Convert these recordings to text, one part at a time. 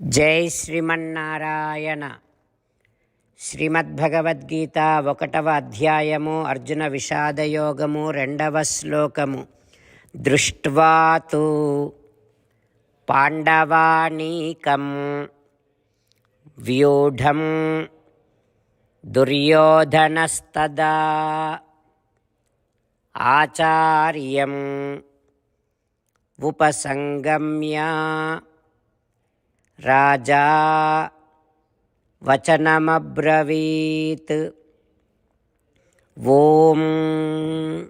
జై శ్రీమన్నారాయణ. శ్రీమద్భగవద్గీత ఒకటవ అధ్యాయము అర్జున విషాదయోగము రెండవ శ్లోకము. దృష్ట్వాతు పాండవానీకం వ్యూఢం దుర్యోధనస్తదా ఆచార్యం ఉపసంగమ్య రాజా వచనమబ్రవీత్. ఓం.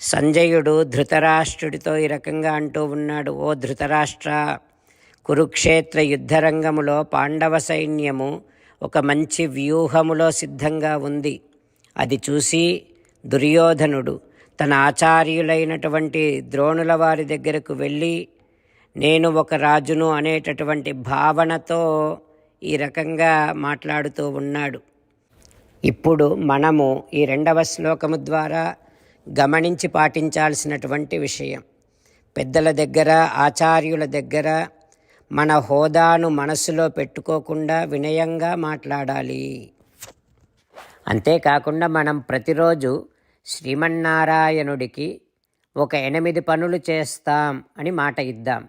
సంజయుడు ధృతరాష్ట్రుడితో ఈ రకంగా అంటూ ఉన్నాడు ఓ ధృతరాష్ట్ర కురుక్షేత్ర యుద్ధరంగములో పాండవ సైన్యము ఒక మంచి వ్యూహములో సిద్ధంగా ఉంది. అది చూసి దుర్యోధనుడు తన ఆచార్యులైనటువంటి ద్రోణుల వారి దగ్గరకు వెళ్ళి నేను ఒక రాజును అనేటటువంటి భావనతో ఈ రకంగా మాట్లాడుతూ ఉన్నాడు. ఇప్పుడు మనము ఈ రెండవ శ్లోకము ద్వారా గమనించి పాటించాల్సినటువంటి విషయం. పెద్దల దగ్గర ఆచార్యుల దగ్గర మన హోదాను మనసులో పెట్టుకోకుండా వినయంగా మాట్లాడాలి. అంతేకాకుండా మనం ప్రతిరోజు శ్రీమన్నారాయణుడికి ఒక ఎనిమిది పనులు చేస్తాం అని మాట ఇద్దాం.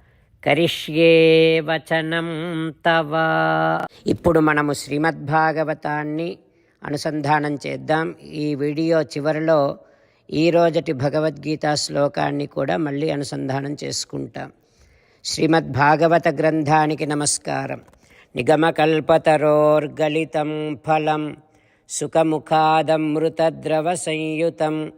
కరిష్యే వచనం తవ. ఇప్పుడు మనము శ్రీమద్భాగవతాన్ని అనుసంధానం చేద్దాం. ఈ వీడియో చివరిలో ఈ రోజటి భగవద్గీత శ్లోకాన్ని కూడా మళ్ళీ అనుసంధానం చేసుకుంటాం. శ్రీమద్భాగవత గ్రంథానికి నమస్కారం. నిగమకల్పతరోర్గలితం ఫలం సుఖముఖాదమృతద్రవ సంయుతం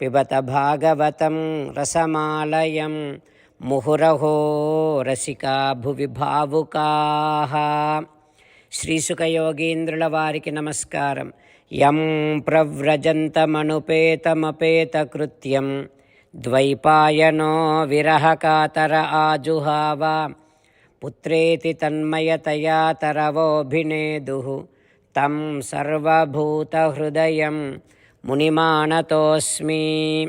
పిబత భాగవతం రసమాలయం ముహురహో రసికా భువి భావుకా. శ్రీసుఖ యోగీంద్రుల వారికి నమస్కారం. యం ప్రవ్రజంతమనుపేతమపేతకృత్యం. ద్వైపాయనో విరహకాతర ఆజుహావ. పుత్రేతి తన్మయతయా తరవోభినేదు. తం సర్వభూతహృదయం మునిమానతోస్మి.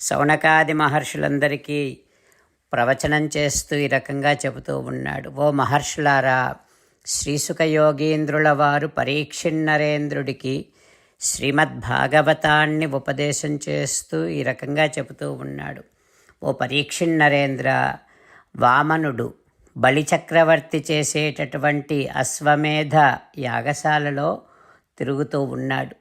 శౌనకాది మహర్షులందరికీ ప్రవచనం చేస్తూ ఈ రకంగా చెబుతూ ఉన్నాడు. ఓ మహర్షులారా శ్రీసుఖ యోగీంద్రుల వారు పరీక్షిన్నరేంద్రుడికి శ్రీమద్భాగవతాన్ని ఉపదేశం చేస్తూ ఈ రకంగా చెబుతూ ఉన్నాడు. ఓ పరీక్షిన్నరేంద్ర వామనుడు బలిచక్రవర్తి చేసేటటువంటి అశ్వమేధ యాగశాలలో తిరుగుతూ ఉన్నాడు.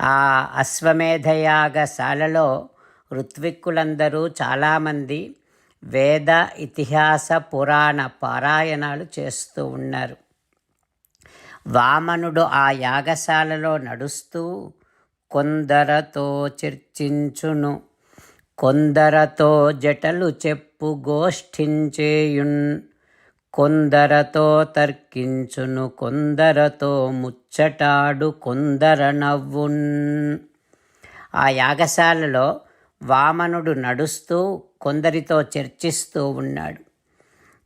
ఆ అశ్వమేధ యాగశాలలో ఋత్విక్కులందరూ చాలామంది వేద ఇతిహాస పురాణ పారాయణాలు చేస్తూ ఉన్నారు. వామనుడు ఆ యాగశాలలో నడుస్తూ కొందరతో చర్చించును కొందరతో జటలు చెప్పు గోష్ఠించేయున్ కొందరతో తర్కించును కొందరతో ముచ్చటాడు కొందర నవ్వున్. ఆ యాగశాలలో వామనుడు నడుస్తూ కొందరితో చర్చిస్తూ ఉన్నాడు.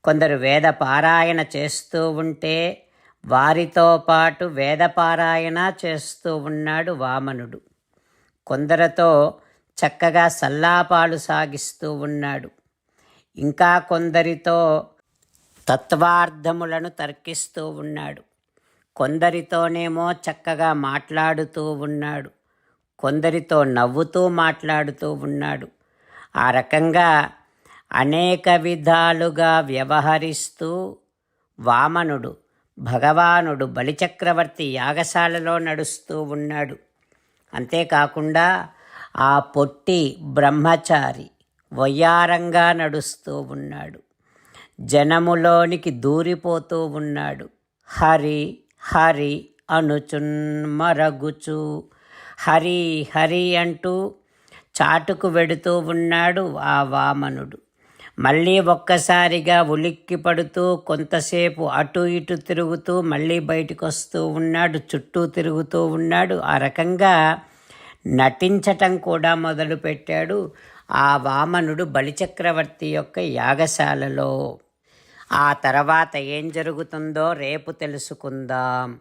కొందరు వేద పారాయణ చేస్తూ ఉంటే వారితో పాటు వేద పారాయణ చేస్తూ ఉన్నాడు వామనుడు. కొందరితో చక్కగా సల్లాపాలు సాగిస్తూ ఉన్నాడు. ఇంకా కొందరితో తత్వార్థములను తర్కిస్తూ ఉన్నాడు. కొందరితోనేమో చక్కగా మాట్లాడుతూ ఉన్నాడు. కొందరితో నవ్వుతూ మాట్లాడుతూ ఉన్నాడు. ఆ రకంగా అనేక విధాలుగా వ్యవహరిస్తూ వామనుడు భగవానుడు బలిచక్రవర్తి యాగశాలలో నడుస్తూ ఉన్నాడు. అంతేకాకుండా ఆ పొట్టి బ్రహ్మచారి వయ్యారంగా నడుస్తూ ఉన్నాడు. జనములోనికి దూరిపోతూ ఉన్నాడు. హరి హరి అనుచున్ మరగుచు హరి హరి అంటూ చాటుకు వెడుతూ ఉన్నాడు ఆ వామనుడు. మళ్ళీ ఒక్కసారిగా ఉలిక్కి పడుతూ కొంతసేపు అటు ఇటు తిరుగుతూ మళ్ళీ బయటకు వస్తూ ఉన్నాడు చుట్టూ తిరుగుతూ ఉన్నాడు. ఆ రకంగా నటించటం కూడా మొదలుపెట్టాడు ఆ వామనుడు బలిచక్రవర్తి యొక్క యాగశాలలో. ఆ తర్వాత ఏం జరుగుతుందో రేపు తెలుసుకుందాం.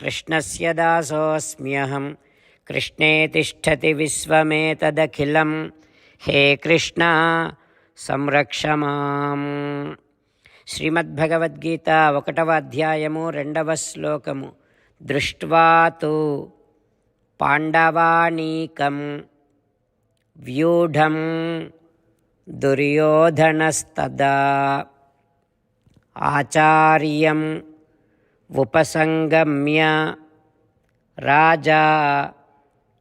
కృష్ణస్య దాసోऽస్మ్యహం కృష్ణే తిష్టతి విశ్వమేతదఖిలం హే కృష్ణ సంరక్ష మాం శ్రీమద్భగవద్గీత ఒకటవ అధ్యాయము రెండవ శ్లోకము. దృష్ట్వా తు పాండవానీకం వ్యూఢం దుర్యోధనస్తదా ఆచార్యం ఉపసంగమ్య రాజా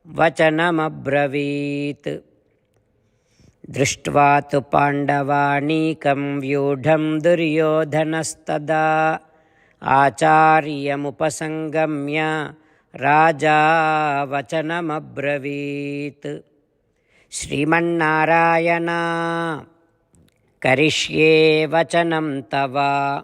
వచనమబ్రవీత్. దృష్ట్వా తు పాండవాణీకం వ్యూఢం దుర్యోధనస్తదా. ఆచార్యముపసంగమ్య రాజా వచనమబ్రవీత్. శ్రీమన్నారాయణ కరిష్యే వచనం తవా.